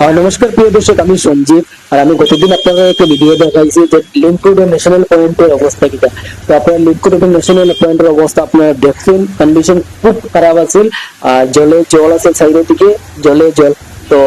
আহ, নমস্কার প্রিয় দর্শক আমি সঞ্জীব আর আমি গতদিন আপনাদের একটা ভিডিও দেখাইছি যে লিঙ্কউড ন্যাশনাল পয়েন্টের অবস্থা কিটা তো। আপনার লিঙ্কউড ন্যাশনাল পয়েন্টের অবস্থা আপনারা দেখছেন কন্ডিশন খুব খারাপ আছে আর জলে জল আছে সাইডের দিকে জলে জল। তো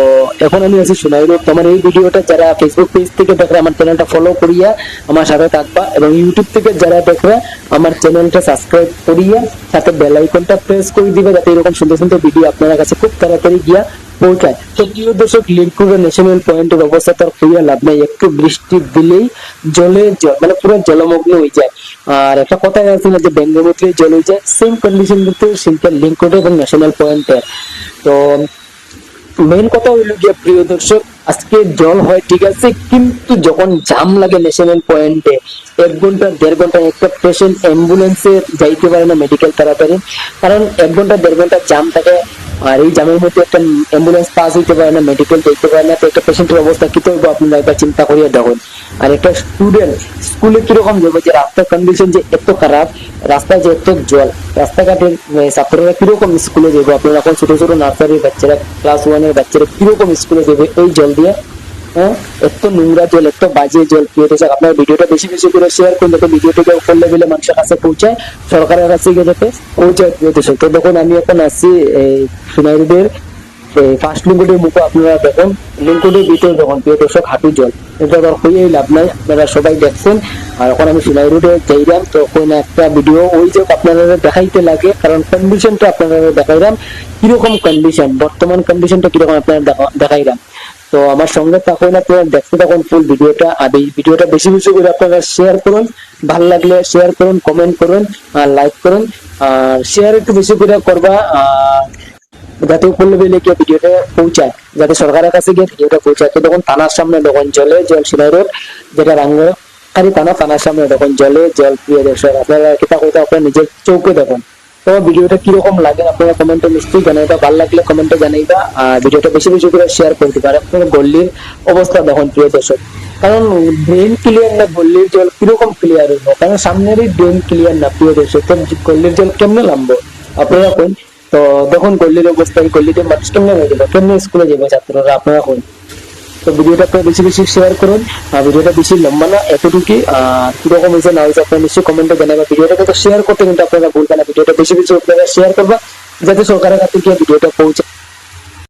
এখন আমি আছি সোনাই রোড। তোমার এই ভিডিওটা যারা ফেসবুক পেজ থেকে দেখরা আমার চ্যানেলটা ফলো করিয়া আমার সাথে থাকবা এবং ইউটিউব থেকে যারা দেখরা আমার চ্যানেলটা সাবস্ক্রাইব করিয়া সাথে বেল আইকনটা প্রেস করে দিবে যাতে এরকম সুন্দর সুন্দর ভিডিও আপনার কাছে খুব তাড়াতাড়ি গিয়া পৌঁছায় তো প্রিয় দর্শক লিঙ্কুরের ন্যাশনাল পয়েন্টের অবস্থা তার হইয়া লাভ নাই। একটু বৃষ্টি দিলেই জলে মানে পুরো জলমগ্ন হয়ে যায়। আর একটা কথা আছে না যে বেঙ্গমুত্রে জল হয়ে যায়। সেম কন্ডিশন কিন্তু সিম্পল লিঙ্কুড এবং ন্যাশনাল পয়েন্টের তো মেইন কথা হইল গিয়া প্রিয় দর্শক আজকে জল হয় ঠিক আছে, কিন্তু যখন জাম লাগে ন্যাশনাল পয়েন্টে এক ঘণ্টা দেড় ঘণ্টা একটা পেশেন্ট অ্যাম্বুলেন্সে যাইতে পারে না মেডিকেল তাড়াতাড়ি কারণ এক ঘণ্টা দেড় ঘণ্টা জাম থাকে। আর এই জামের মধ্যে একটা অ্যাম্বুলেন্স পাস হইতে পারে না মেডিকেল দেখতে পারে না, তো একটা পেশেন্টের অবস্থা কি করব আপনারা একবার চিন্তা করিয়ে দেখুন। আর একটা স্টুডেন্ট স্কুলে কীরকম যাব যে রাস্তার কন্ডিশন যে এত খারাপ, রাস্তায় যে এত জল রাস্তাঘাটের ছাত্ররা কীরকম স্কুলে যাব? আপনারা এখন ছোট ছোট নার্সারির বাচ্চারা ক্লাস ওয়ানের বাচ্চারা কীরকম স্কুলে যাবে? এই জল দিয়ে হ্যাঁ? এত নোংরা জল এত বাজে জল প্রিয় দর্শক আপনার ভিডিওটা বেশি বেশি করে শেয়ার করুন যাতে ভিডিওটাকে উপর লেভেলে মানুষের কাছে পৌঁছায়, সরকারের কাছে গিয়ে যাতে পৌঁছায় প্রিয় দর্শক তো দেখুন, আমি এখন আসছি এই সোনাইরুদের ফার্স্ট লিঙ্কুটের মুখে আপনারা দেখুন লিঙ্কুটের ভিতরে দেখুন, প্রিয় দর্শক, হাঁটু জল। এটা তো হয়েই লাভ নাই, আপনারা সবাই দেখছেন। আর এখন আমি সোনাই রোডে যাইলাম, তো কোন একটা ভিডিও ওই যে আপনারা দেখাইতে লাগে, কারণ কন্ডিশনটা আপনারা দেখাইলাম। কীরকম কন্ডিশন বর্তমান কন্ডিশনটা কীরকম আপনারা দেখা- দেখাইলাম। তো আমার সঙ্গে থাকুন আপনারা দেখতে থাকুন ফুল ভিডিওটা। আর এই ভিডিওটা বেশি বেশি করে আপনারা শেয়ার করুন, ভালো লাগলে শেয়ার করুন কমেন্ট করুন, আর লাইক করুন, আর শেয়ার একটু বেশি করে করবা, আর যাতে উপর লেভেলে গিয়ে ভিডিওটা পৌঁছায়। যাতে সরকারের কাছে গিয়ে ভিডিওটা পৌঁছায়। তো তখন থানার সামনে তখন জলে জল সিনাই রোড, যেটা রাঙ্গারি থানা, থানার সামনে তখন জলে জল প্রিয় দর্শক, আপনারা কিতা আপনারা নিজের চৌকে দেখুন। তো ভিডিওটা কীরকম লাগে? আপনারা কমেন্টে নিশ্চয়ই জানাইবা। ভালো লাগলে কমেন্টে জানাইবা। আর ভিডিওটা বেশি বেশি করে শেয়ার করে দিবা। আর আপনারা গল্লির অবস্থা দেখুন, প্রিয় দর্শক। কারণ ড্রেন ক্লিয়ার না, গল্লির জল কীরকম ক্লিয়ার হইব? কারণ সামনেরই ড্রেন ক্লিয়ার না, প্রিয় দর্শক। তো গল্লির জল কেমনে নামবো? আপনারা কোন? তো দেখুন, গল্লির অবস্থা এই গল্লিতে মানুষ কেমনে হয়ে যাবে? কেমনে স্কুলে যাবে ছাত্ররা? আপনারা কোন? তো ভিডিওটা আপনারা বেশি বেশি শেয়ার করুন। আর ভিডিওটা বেশি লম্বা না, এতটুকুই। আর কীরকম হয়েছে, না হয়েছে, আপনারা নিশ্চয়ই কমেন্টে জানাবেন। ভিডিওটাকে তো শেয়ার করতে কিন্তু আপনারা ভুলবেন না। ভিডিওটা বেশি বেশি আপনারা শেয়ার করবা, যাতে সরকারের কাছে গিয়ে ভিডিওটা পৌঁছে